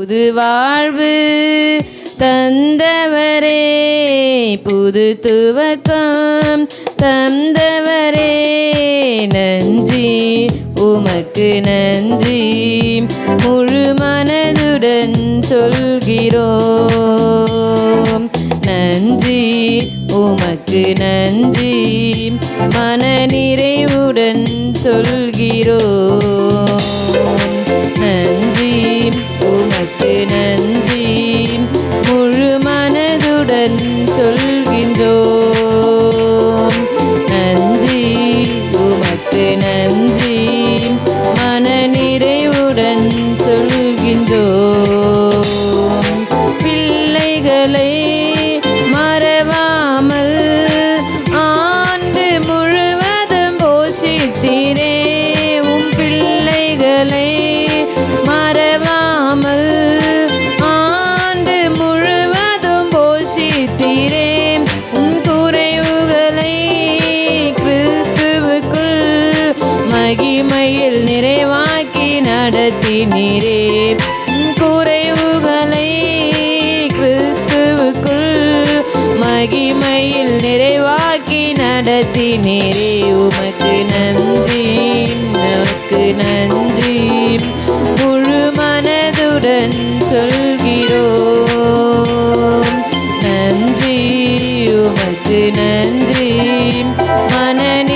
புது வாழ்வு தந்தவரே புது துவக்கம் தந்தவரே. நன்றி உமக்கு நன்றி. முழு மனதுடன் சொல்கிறோம். நன்றி உமக்கு நன்றி. மன நிறைவுடன் சொல்கிறோம். மனதுடன் சொல்கின்றோம். நன்றி உமக்கு நன்றி. மன நடத்தினீரே. குறைவுகளை கிறிஸ்துவுக்குள் மகிமையில் நிறைவாக்கி நடத்தினீரே. உமக்கு நன்றி உமக்கு நன்றி. முழு மனதுடன் சொல்கிறோம். நன்றி உமக்கு நன்றி. மனநி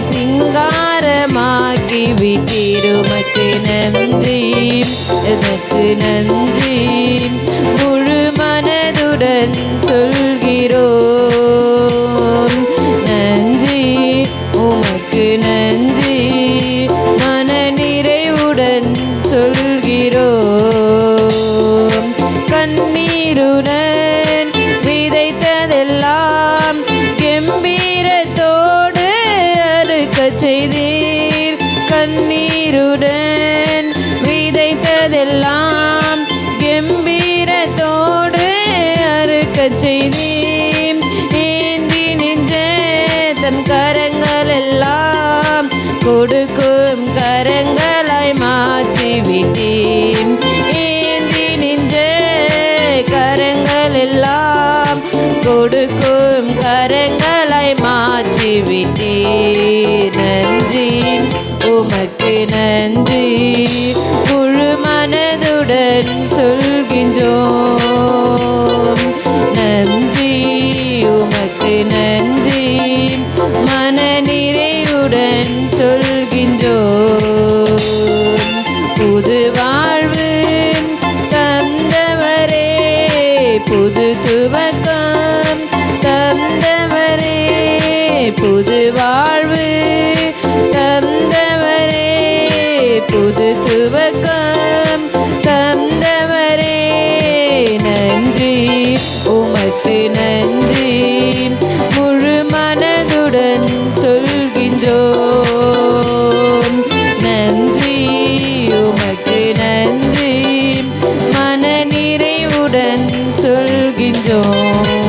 சிங்காரமாக்கி விட்டீர் உமக்கு நன்றி. எனக்கு நன்றி. முழு மனதுடன் சொல் கண்ணீருடன் விதைத்ததெல்லாம் கம்பீரத்தோடு அறுக்கச் செய்தீர் ஏந்தி நின்ற தன் கரங்கள் எல்லாம் கொடுக்கும் கரங்களாய் மாற்றி விட்டேன் ஏந்தி நின்ற கரங்கள் எல்லாம் கொடுக்கும் கரங்களாய் மாற்றி விட்டேன் நன்றி உமக்கு நன்றி. முழு மனதுடன் சொல்கின்றோம். நன்றி உமக்கு நன்றி. மன நிறைவுடன் சொல்கின்றோம். புது வாழ்வு தந்தவரே. புது துவக்கம் தந்தவரே. புது என நிறைவுடன் சொல்கின்றோம்.